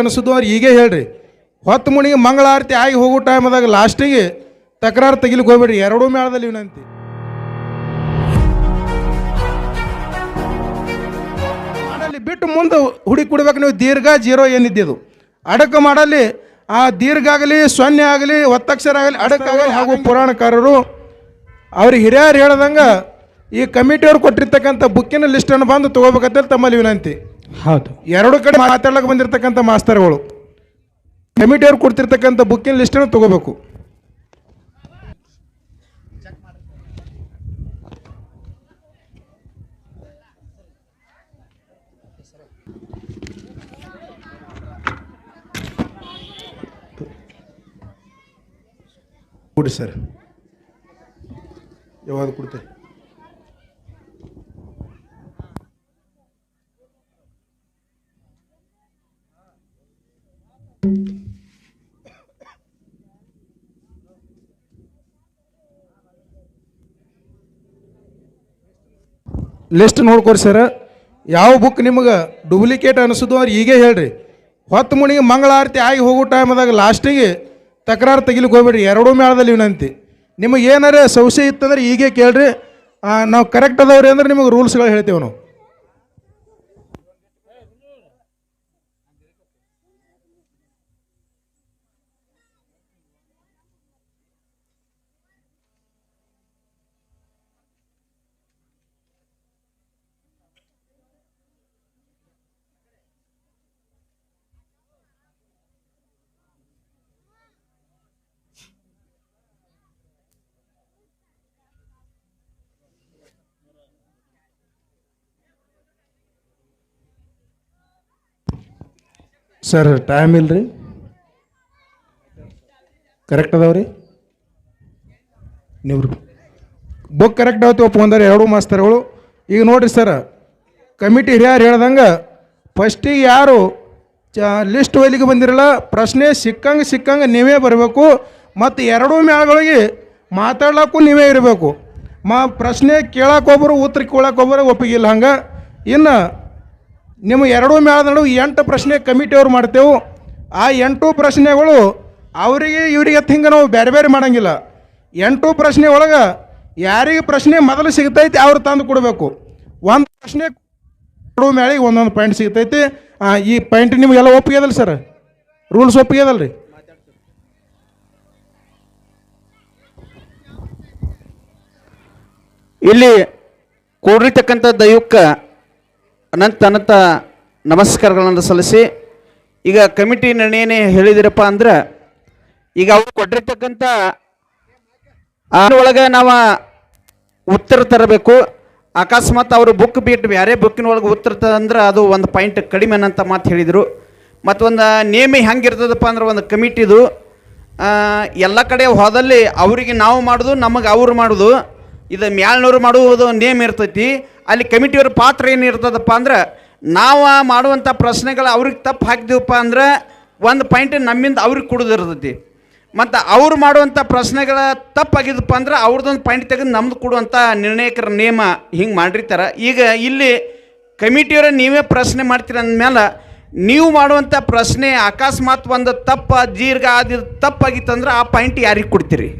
ಅನಿಸೋದು ಅವ್ರು ಈಗೇ ಹೇಳ್ರಿ. ಹೊತ್ತು ಮುಣಿಗೆ ಮಂಗಳಾರತಿ ಆಗಿ ಹೋಗೋ ಟೈಮದಾಗ ಲಾಸ್ಟಿಗೆ ತಕರಾರು ತೆಗಿಲಿಕ್ಕೆ ಹೋಗ್ಬೇಡ್ರಿ. ಎರಡೂ ಮೇಳದಲ್ಲಿ ವಿನಂತಿ. ಬಿಟ್ಟು ಮುಂದೆ ಹುಡುಕಿ ಕೊಡ್ಬೇಕು ನೀವು ದೀರ್ಘ ಜೀರೋ ಏನಿದ್ದಿದ್ದು ಅಡಕ ಮಾಡಲ್ಲಿ ಆ ದೀರ್ಘ ಆಗಲಿ, ಸೊನ್ನೆ ಆಗಲಿ, ಒತ್ತಕ್ಷರ ಆಗಲಿ, ಅಡಕ ಆಗಲಿ ಹಾಗೂ ಪುರಾಣಕಾರರು ಅವ್ರಿಗೆ ಹಿರಿಯರು ಹೇಳ್ದಂಗೆ ಈ ಕಮಿಟಿಯವ್ರು ಕೊಟ್ಟಿರ್ತಕ್ಕಂಥ ಬುಕ್ಕಿನ ಲಿಸ್ಟನ್ನು ಬಂದು ತೊಗೋಬೇಕಂತೇಳಿ ತಮ್ಮಲ್ಲಿ ವಿನಂತಿ. ಹೌದು. ಎರಡು ಕಡೆ ಮಾತಾಡ್ಲಕ್ಕೆ ಬಂದಿರತಕ್ಕಂಥ ಮಾಸ್ತರ್ಗಳು. ಕಮಿಟಿಯವ್ರು ಕೊಡ್ತಿರ್ತಕ್ಕಂಥ ಬುಕ್ಕಿನ ಲಿಸ್ಟನ್ನು ತಗೋಬೇಕು. ಕೊಡಿ ಸರ್. ಯಾವಾಗ ಕೊಡ್ತೀರಿ? ಲಿಸ್ಟ್ ನೋಡ್ಕೊರಿ ಸರ. ಯಾವ ಬುಕ್ ನಿಮಗೆ ಡೂಪ್ಲಿಕೇಟ್ ಅನಿಸೋದು ಅವ್ರು ಈಗೇ ಹೇಳ್ರಿ. ಹೊತ್ತು ಮುಣಿಗೆ ಮಂಗಳಾರತಿ ಆಗಿ ಹೋಗೋ ಟೈಮ್ದಾಗ ಲಾಸ್ಟಿಗೆ ತಕರಾರು ತೆಗಿಲಿಕ್ಕೆ ಹೋಗ್ಬೇಡ್ರಿ. ಎರಡೂ ಮೇಳದಲ್ಲಿ ವಿನಂತಿ. ನಿಮಗೆ ಏನಾರ ಸಂಶಯ ಇತ್ತಂದ್ರೆ ಈಗೇ ಕೇಳ್ರಿ. ನಾವು ಕರೆಕ್ಟ್ ಅದಾವ್ರಿ ಅಂದ್ರೆ ನಿಮಗೆ ರೂಲ್ಸ್ಗಳು ಹೇಳ್ತೇವೆ ನಾವು. ಸರ್ ಟೈಮ್ ಇಲ್ರಿ. ಕರೆಕ್ಟ್ ಅದಾವ್ರಿ ನೀವು ಬುಕ್ ಕರೆಕ್ಟ್ ಅವತ್ತು ಒಪ್ಕೊಂಡಾರೆ ಎರಡು ಮಾಸ್ತರ್ಗಳು. ಈಗ ನೋಡ್ರಿ ಸರ್ ಕಮಿಟಿ ಹಿರಿಯರು ಹೇಳ್ದಂಗೆ ಫಸ್ಟಿಗೆ ಯಾರು ಚ ಲಿಸ್ಟ್ ಒಯ್ಲಿಕ್ಕೆ ಬಂದಿರಲ್ಲ, ಪ್ರಶ್ನೆ ಸಿಕ್ಕಂಗೆ ಸಿಕ್ಕಂಗೆ ನೀವೇ ಬರಬೇಕು, ಮತ್ತು ಎರಡೂ ಮೇಳಗಳಿಗೆ ಮಾತಾಡ್ಲಕ್ಕೂ ನೀವೇ ಇರಬೇಕು. ಮಾ, ಪ್ರಶ್ನೆ ಕೇಳಕ್ಕೊಬ್ಬರು ಉತ್ತರ ಕೇಳಕ್ಕೊಬ್ಬರು ಒಪ್ಪಿಗಿಲ್ಲ ಹಂಗೆ. ಇನ್ನು ನಿಮ್ಮ ಎರಡೂ ಮೇಳದ ನಡುವೆ ಎಂಟು ಪ್ರಶ್ನೆ ಕಮಿಟಿಯವ್ರು ಮಾಡ್ತೇವೆ. ಆ ಎಂಟು ಪ್ರಶ್ನೆಗಳು ಅವರಿಗೆ ಇವರಿಗೆ ಹಿಂಗೆ ನಾವು ಬೇರೆ ಬೇರೆ ಮಾಡೋಂಗಿಲ್ಲ. ಎಂಟು ಪ್ರಶ್ನೆ ಒಳಗೆ ಯಾರಿಗೆ ಪ್ರಶ್ನೆ ಮೊದಲು ಸಿಗ್ತೈತಿ ಅವ್ರು ತಂದು ಕೊಡಬೇಕು. ಒಂದು ಪ್ರಶ್ನೆ ಎರಡು ಮೇಳಿಗೆ ಒಂದೊಂದು ಪಾಯಿಂಟ್ ಸಿಗ್ತೈತಿ. ಈ ಪಾಯಿಂಟ್ ನಿಮಗೆಲ್ಲ ಒಪ್ಪಿಗೆ ಅದಲ್ಲ ಸರ್ ರೂಲ್ಸ್ ಒಪ್ಪಿಗೆ ಅದಲ್ಲ ರೀ ಇಲ್ಲಿ ಕೂಡಿರ್ತಕ್ಕಂಥ ದೈವಕ್ಕೆ ಅನಂತ ಅನಂತ ನಮಸ್ಕಾರಗಳನ್ನು ಸಲ್ಲಿಸಿ, ಈಗ ಕಮಿಟಿ ನಿರ್ಣಯನೇ ಹೇಳಿದಿರಪ್ಪ ಅಂದ್ರೆ, ಈಗ ಅವ್ರು ಕೊಟ್ಟಿರ್ತಕ್ಕಂಥ ಒಳಗೆ ನಾವು ಉತ್ತರ ತರಬೇಕು. ಅಕಸ್ಮಾತ್ ಅವರು ಬುಕ್ ಬಿಟ್ಟು ಬೇರೆ ಬುಕ್ಕಿನೊಳಗೆ ಉತ್ತರ ತಂದ್ರೆ ಅದು ಒಂದು ಪಾಯಿಂಟ್ ಕಡಿಮೆ ಅಂತ ಮಾತು ಹೇಳಿದರು. ಮತ್ತೊಂದು ನೇಮಿ ಹೆಂಗಿರ್ತದಪ್ಪ ಅಂದ್ರೆ ಒಂದು ಕಮಿಟಿದು ಎಲ್ಲ ಕಡೆ ಹೋದಲ್ಲಿ ಅವರಿಗೆ ನಾವು ಮಾಡೋದು, ನಮಗೆ ಅವ್ರು ಮಾಡೋದು. ಇದು ಮ್ಯಾಲ್ನವ್ರು ಮಾಡುವುದು ನೇಮ್ ಇರ್ತೈತಿ. ಅಲ್ಲಿ ಕಮಿಟಿಯವ್ರ ಪಾತ್ರ ಏನು ಇರ್ತದಪ್ಪ ಅಂದ್ರೆ, ನಾವು ಮಾಡುವಂಥ ಪ್ರಶ್ನೆಗಳು ಅವ್ರಿಗೆ ತಪ್ಪು ಹಾಕಿದೀವಪ್ಪ ಅಂದ್ರೆ, ಒಂದು ಪಾಯಿಂಟ್ ನಮ್ಮಿಂದ ಅವ್ರಿಗೆ ಕೊಡೋದಿರ್ತೈತಿ ಮತ್ತು ಅವ್ರು ಮಾಡುವಂಥ ಪ್ರಶ್ನೆಗಳ ತಪ್ಪಾಗಿದ್ದಪ್ಪ ಅಂದ್ರೆ ಅವ್ರದ್ದೊಂದು ಪಾಯಿಂಟ್ ತೆಗೆದು ನಮ್ದು ಕೊಡುವಂಥ ನಿರ್ಣಾಯಕರ ನಿಯಮ ಹಿಂಗೆ ಮಾಡಿರ್ತಾರೆ. ಈಗ ಇಲ್ಲಿ ಕಮಿಟಿಯವರ ನೀವೇ ಪ್ರಶ್ನೆ ಮಾಡ್ತೀರ ಅಂದಮೇಲೆ ನೀವು ಮಾಡುವಂಥ ಪ್ರಶ್ನೆ ಅಕಸ್ಮಾತ್ ಒಂದು ತಪ್ಪ ದೀರ್ಘ ಆದ ತಪ್ಪಾಗಿತ್ತಂದ್ರೆ ಆ ಪಾಯಿಂಟ್ ಯಾರಿಗೆ ಕೊಡ್ತೀರಿ?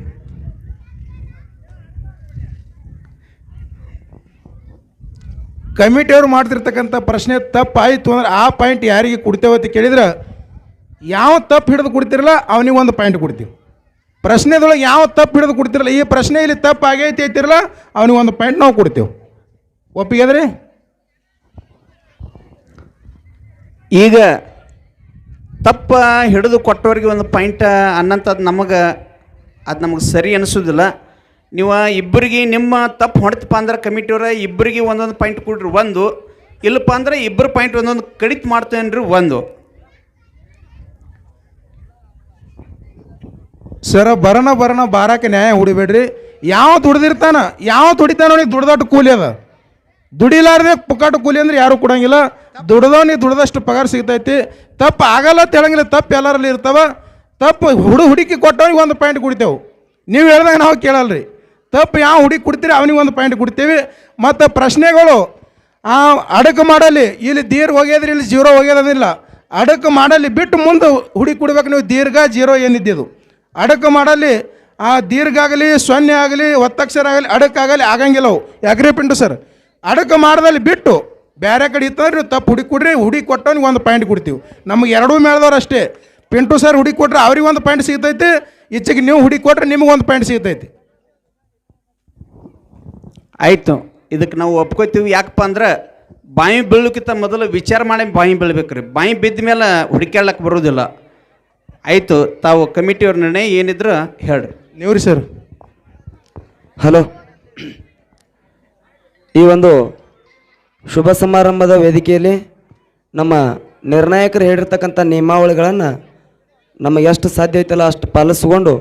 ಕಮಿಟಿಯವ್ರು ಮಾಡ್ತಿರ್ತಕ್ಕಂಥ ಪ್ರಶ್ನೆ ತಪ್ಪಾಯಿತು ಅಂದ್ರೆ ಆ ಪಾಯಿಂಟ್ ಯಾರಿಗೆ ಕೊಡ್ತೇವೆ ಅಂತ ಕೇಳಿದ್ರೆ, ಯಾವ ತಪ್ಪು ಹಿಡಿದು ಕೊಡ್ತಿರಲ್ಲ ಅವನಿಗೆ ಒಂದು ಪಾಯಿಂಟ್ ಕೊಡ್ತೀವಿ. ಪ್ರಶ್ನೆದೊಳಗೆ ಯಾವ ತಪ್ಪು ಹಿಡಿದು ಕೊಡ್ತಿರಲ್ಲ, ಈ ಪ್ರಶ್ನೆ ಇಲ್ಲಿ ತಪ್ಪು ಆಗೈತಿ ಐತಿರಲ್ಲ ಅವನಿಗೆ ಒಂದು ಪಾಯಿಂಟ್ ನಾವು ಕೊಡ್ತೇವೆ. ಒಪ್ಪಿಗೆ ಅದ್ರಿ ಈಗ ತಪ್ಪ ಹಿಡಿದು ಕೊಟ್ಟವ್ರಿಗೆ ಒಂದು ಪಾಯಿಂಟ್ ಅನ್ನಂಥದ್ದು ನಮಗೆ, ಅದು ನಮಗೆ ಸರಿ ಅನಿಸೋದಿಲ್ಲ ನೀವು ಇಬ್ಬರಿಗೆ ನಿಮ್ಮ ತಪ್ಪು ಹೊಡೆತಪ್ಪ ಅಂದ್ರೆ ಕಮಿಟಿಯವ್ರ ಇಬ್ಬರಿಗೆ ಒಂದೊಂದು ಪಾಯಿಂಟ್ ಕೊಡ್ರಿ, ಒಂದು. ಇಲ್ಲಪ್ಪ ಅಂದ್ರೆ ಇಬ್ಬರು ಪಾಯಿಂಟ್ ಒಂದೊಂದು ಕಡಿತ ಮಾಡ್ತೇನೆ ಒಂದು. ಸರ ಬರೋಣ ಬರೋಣ ಬಾರಕ್ಕೆ ನ್ಯಾಯ ಹುಡಿಬೇಡ್ರಿ. ಯಾವ ದುಡ್ದಿರ್ತಾನ, ಯಾವ ದುಡಿತಾನ ಅವನಿಗೆ ದುಡ್ದಾಟ ಕೂಲಿ ಅದ. ದುಡಿಲಾರ್ದೆ ಪುಕ್ಕಾಟ ಕೂಲಿ ಅಂದ್ರೆ ಯಾರು ಕೊಡಂಗಿಲ್ಲ. ದುಡ್ದವನಿಗೆ ದುಡ್ದಷ್ಟು ಪಗಾರ ಸಿಗ್ತೈತಿ. ತಪ್ಪು ಆಗಲ್ಲ ಅಂತ ಹೇಳಂಗಿಲ್ಲ ತಪ್ಪು ಎಲ್ಲರಲ್ಲಿ ಇರ್ತಾವ. ತಪ್ಪು ಹುಡು ಹುಡುಕಿ ಕೊಟ್ಟವನಿಗೆ ಒಂದು ಪಾಯಿಂಟ್ ಕುಡಿತೇವೆ. ನೀವು ಹೇಳ್ದಾಗ ನಾವು ಕೇಳಲ್ರಿ. ತಪ್ಪು ಯಾವ ಹುಡುಗಿ ಕೊಡ್ತೀರಿ ಅವನಿಗೆ ಒಂದು ಪಾಯಿಂಟ್ ಕೊಡ್ತೀವಿ. ಮತ್ತು ಪ್ರಶ್ನೆಗಳು, ಆ ಅಡಕು ಮಾಡಲಿ, ಇಲ್ಲಿ ದೀರ್ ಹೋಗ್ಯದ್ರಿ, ಇಲ್ಲಿ ಜೀರೋ ಹೋಗ್ಯದಿಲ್ಲ ಅಡಕು ಮಾಡಲಿ ಬಿಟ್ಟು ಮುಂದೆ ಹುಡಿ ಕೊಡ್ಬೇಕು ನೀವು ದೀರ್ಘ ಜೀರೋ ಏನಿದ್ದಿದ್ದು ಅಡಕು ಮಾಡಲಿ, ಆ ದೀರ್ಘ ಆಗಲಿ, ಸೊನ್ನೆ ಆಗಲಿ, ಒತ್ತಕ್ಷರ ಆಗಲಿ ಅಡಕಾಗಲಿ ಆಗಂಗಿಲ್ಲ ಅವು. ಎಗ್ರಿ ಪಿಂಟು ಸರ್ ಅಡಕು ಮಾಡ್ದಲ್ಲಿ ಬಿಟ್ಟು ಬೇರೆ ಕಡೆ ಇತ್ತಂದ್ರೆ ನೀವು ತಪ್ಪು ಹುಡಿ ಕೊಡ್ರಿ ಹುಡಿ ಕೊಟ್ಟವನಿಗೆ ಒಂದು ಪಾಯಿಂಟ್ ಕೊಡ್ತೀವಿ. ನಮಗೆ ಎರಡೂ ಮೇಳದವ್ರು ಅಷ್ಟೇ. ಪಿಂಟು ಸರ್ ಹುಡಿ ಕೊಟ್ರೆ ಅವ್ರಿಗೆ ಒಂದು ಪಾಯಿಂಟ್ ಸಿಗ್ತೈತಿ, ಈಚೆಗೆ ನೀವು ಹುಡಿ ಕೊಟ್ರೆ ನಿಮಗೆ ಒಂದು ಪಾಯಿಂಟ್ ಸಿಗ್ತೈತಿ. ಆಯಿತು. ಇದಕ್ಕೆ ನಾವು ಒಪ್ಕೋತೀವಿ. ಯಾಕಪ್ಪ ಅಂದ್ರೆ ಬಾಯಿ ಬೀಳೋಕ್ಕಿಂತ ಮೊದಲು ವಿಚಾರ ಮಾಡಿ ಬಾಯಿ ಬೀಳ್ಬೇಕ್ರಿ. ಬಾಯಿ ಬಿದ್ದ ಮೇಲೆ ಹುಡುಕ್ಯಾಳಕ್ಕೆ ಬರೋದಿಲ್ಲ. ಆಯಿತು ತಾವು ಕಮಿಟಿಯವ್ರ ನಿರ್ಣಯ ಏನಿದ್ರು ಹೇಳ್ರಿ. ನೀವು ರೀ ಸರ್? ಹಲೋ. ಈ ಒಂದು ಶುಭ ಸಮಾರಂಭದ ವೇದಿಕೆಯಲ್ಲಿ ನಮ್ಮ ನಿರ್ಣಾಯಕರು ಹೇಳಿರ್ತಕ್ಕಂಥ ನಿಯಮಾವಳಿಗಳನ್ನು ನಮಗೆ ಎಷ್ಟು ಸಾಧ್ಯ ಐತಲ್ಲ ಅಷ್ಟು ಪಾಲಿಸ್ಕೊಂಡು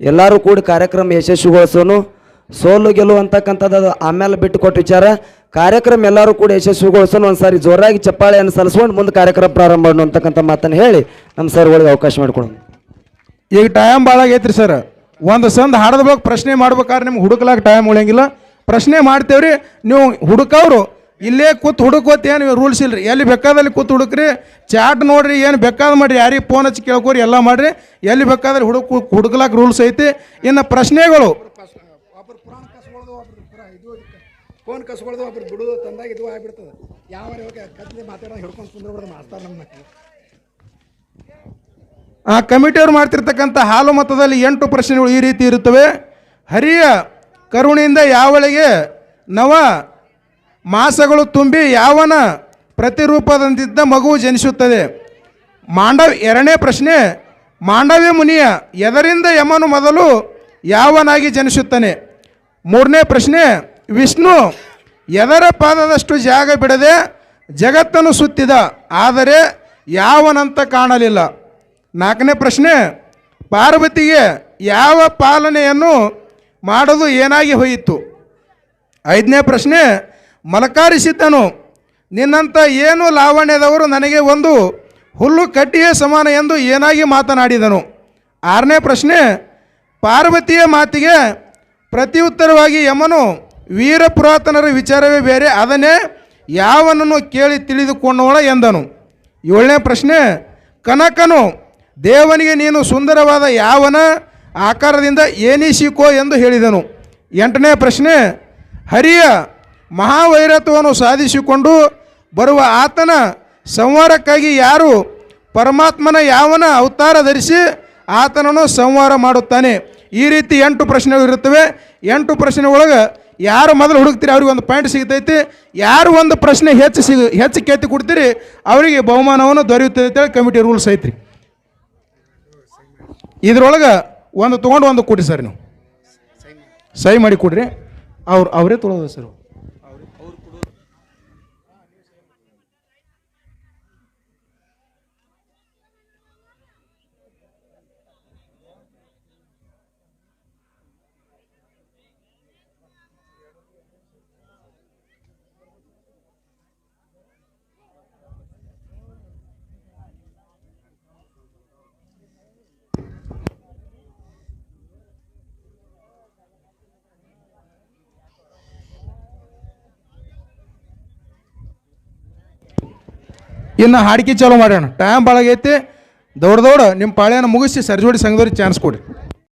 ಎಲ್ಲರೂ ಕೂಡ ಕಾರ್ಯಕ್ರಮ ಯಶಸ್ವಿಗೊಳಿಸೋನು. ಸೋಲು ಗೆಲುವು ಅಂತಕ್ಕಂಥದ್ದು ಅದು ಆಮೇಲೆ ಬಿಟ್ಟು ಕೊಟ್ಟ ವಿಚಾರ. ಕಾರ್ಯಕ್ರಮ ಎಲ್ಲರೂ ಕೂಡ ಯಶಸ್ವಿಗೊಳಿಸೋಣ. ಒಂದು ಸಾರಿ ಜೋರಾಗಿ ಚಪ್ಪಾಳೆಯನ್ನು ಸಲ್ಲಿಸ್ಕೊಂಡು ಮುಂದೆ ಕಾರ್ಯಕ್ರಮ ಪ್ರಾರಂಭ ಮಾಡೋಣ ಅಂತಕ್ಕಂಥ ಮಾತನ್ನು ಹೇಳಿ ನಮ್ಮ ಸರ್ಗಳಿಗೆ ಅವಕಾಶ ಮಾಡಿಕೊಡೋಣ. ಈಗ ಟೈಮ್ ಭಾಳ ಆಗೈತ್ರಿ ಸರ್ ಒಂದು ಸಂದ ಹಾಡದ ಬಗ್ಗೆ ಪ್ರಶ್ನೆ ಮಾಡ್ಬೇಕಾದ್ರೆ ನಿಮ್ಗೆ ಹುಡುಕ್ಲಾಕ ಟೈಮ್ ಉಳಿಯಂಗಿಲ್ಲ. ಪ್ರಶ್ನೆ ಮಾಡ್ತೇವ್ರಿ, ನೀವು ಹುಡುಕವ್ರು, ಇಲ್ಲೇ ಕೂತ್ ಹುಡುಕೋತ್ ಏನು ರೂಲ್ಸ್ ಇಲ್ರಿ? ಎಲ್ಲಿ ಬೇಕಾದಲ್ಲಿ ಕೂತ್ ಹುಡುಕ್ರಿ. ಚಾಟ್ ನೋಡ್ರಿ, ಏನು ಬೇಕಾದ ಮಾಡ್ರಿ. ಯಾರಿಗೆ ಫೋನ್ ಹಚ್ಚಿ ಕೇಳ್ಕೊರಿ, ಎಲ್ಲ ಮಾಡ್ರಿ. ಎಲ್ಲಿ ಬೇಕಾದ್ರೆ ಹುಡುಕ್ ಹುಡುಕ್ಲಾಕ ರೂಲ್ಸ್ ಐತಿ. ಇನ್ನು ಪ್ರಶ್ನೆಗಳು ಫೋನ್ ಕಸ್ಕೊಳ್ದು ಒಬ್ರು ಬಿಡುದು, ತಂದಾಗ ಇದು ಆಗಿಬಿಡ್ತದೆ. ಯಾವ ಕತ್ಲಿ ಮಾತಾಡೋ ಹಿಡ್ಕೊಂಡು ಕುಂದ್ರಬಿಡೋದು ಮಾಸ್ತಾರ ನಮ್ಮ ಆ ಕಮಿಟಿಯವರು ಮಾಡ್ತಿರ್ತಕ್ಕಂಥ ಹಾಲು ಮತದಲ್ಲಿ ಎಂಟು ಪ್ರಶ್ನೆಗಳು ಈ ರೀತಿ ಇರುತ್ತವೆ. ಹರಿಯ ಕರುಣೆಯಿಂದ ಯಾವಳಿಗೆ ನವ ಮಾಸಗಳು ತುಂಬಿ ಯಾವನ ಪ್ರತಿರೂಪದಂತಿದ್ದ ಮಗು ಜನಿಸುತ್ತದೆ? ಮಾಂಡವ್ ಎರಡನೇ ಪ್ರಶ್ನೆ, ಮಾಂಡವ್ಯ ಮುನಿಯ ಎದರಿಂದ ಯಮನು ಮೊದಲು ಯಾವನಾಗಿ ಜನಿಸುತ್ತಾನೆ? ಮೂರನೇ ಪ್ರಶ್ನೆ, ವಿಷ್ಣು ಎದರ ಪಾದದಷ್ಟು ಜಾಗ ಬಿಡದೆ ಜಗತ್ತನ್ನು ಸುತ್ತಿದ, ಆದರೆ ಯಾವನಂತ ಕಾಣಲಿಲ್ಲ? ನಾಲ್ಕನೇ ಪ್ರಶ್ನೆ, ಪಾರ್ವತಿಗೆ ಯಾವ ಪಾಲನೆಯನ್ನು ಮಾಡೋದು ಏನಾಗಿ ಹೋಯಿತು? ಐದನೇ ಪ್ರಶ್ನೆ ಮಲಕಾರಿಸಿದ್ದನು ನಿನ್ನಂಥ ಏನು ಲಾವಣ್ಯದವರು ನನಗೆ ಒಂದು ಹುಲ್ಲು ಕಟ್ಟಿಯೇ ಸಮಾನ ಎಂದು ಏನಾಗಿ ಮಾತನಾಡಿದನು? ಆರನೇ ಪ್ರಶ್ನೆ, ಪಾರ್ವತಿಯ ಮಾತಿಗೆ ಪ್ರತಿಯುತ್ತರವಾಗಿ ಯಮನು ವೀರ ಪುರಾತನರ ವಿಚಾರವೇ ಬೇರೆ, ಅದನ್ನೇ ಯಾವನನ್ನು ಕೇಳಿ ತಿಳಿದುಕೊಂಡವಳ ಎಂದನು. ಏಳನೇ ಪ್ರಶ್ನೆ, ಕನಕನು, ದೇವನಿಗೆ ನೀನು ಸುಂದರವಾದ ಯಾವನ ಆಕಾರದಿಂದ ಏನಿಸಿಕೋ ಎಂದು ಹೇಳಿದನು. ಎಂಟನೇ ಪ್ರಶ್ನೆ, ಹರಿಯ ಮಹಾವೈರತ್ವವನ್ನು ಸಾಧಿಸಿಕೊಂಡು ಬರುವ ಆತನ ಸಂಹಾರಕ್ಕಾಗಿ ಯಾರು ಪರಮಾತ್ಮನ ಯಾವನ ಅವತಾರ ಧರಿಸಿ ಆತನನ್ನು ಸಂವಾರ ಮಾಡುತ್ತಾನೆ? ಈ ರೀತಿ ಎಂಟು ಪ್ರಶ್ನೆಗಳು ಇರುತ್ತವೆ. ಎಂಟು ಪ್ರಶ್ನೆ ಒಳಗೆ ಯಾರು ಮೊದಲು ಹುಡುಕ್ತೀರಿ? ಅವ್ರಿಗೆ ಒಂದು ಪಾಯಿಂಟ್ ಸಿಗ್ತೈತಿ. ಯಾರು ಒಂದು ಪ್ರಶ್ನೆ ಹೆಚ್ಚು ಸಿಗ, ಹೆಚ್ಚು ಕೇತಿ ಕೊಡ್ತೀರಿ, ಅವರಿಗೆ ಬಹುಮಾನವನ್ನು ದೊರೆಯುತ್ತದೆ ಅಂತೇಳಿ ಕಮಿಟಿ ರೂಲ್ಸ್ ಐತ್ರಿ. ಇದ್ರೊಳಗೆ ಒಂದು ತೊಗೊಂಡು ಒಂದು ಕೊಡಿ ಸರ್ ನೀವು. ಸಹಿ ಮಾಡಿ ಕೊಡ್ರಿ. ಅವ್ರು, ಅವರೇ ತೊಳೋದು ಸರ್. ಇನ್ನು ಹಾಡಿಕೆ ಚಾಲೂ ಮಾಡೋಣ ಟೈಮ್ ಭಾಳ ಆಗೈತಿ ದೌಡ್ ನಿಮ್ಮ ಪಾಳ್ಯನ ಮುಗಿಸಿ ಸರ್ಜೋಡಿ ಸಂಘದವ್ರಿಗೆ ಚಾನ್ಸ್ ಕೊಡಿ.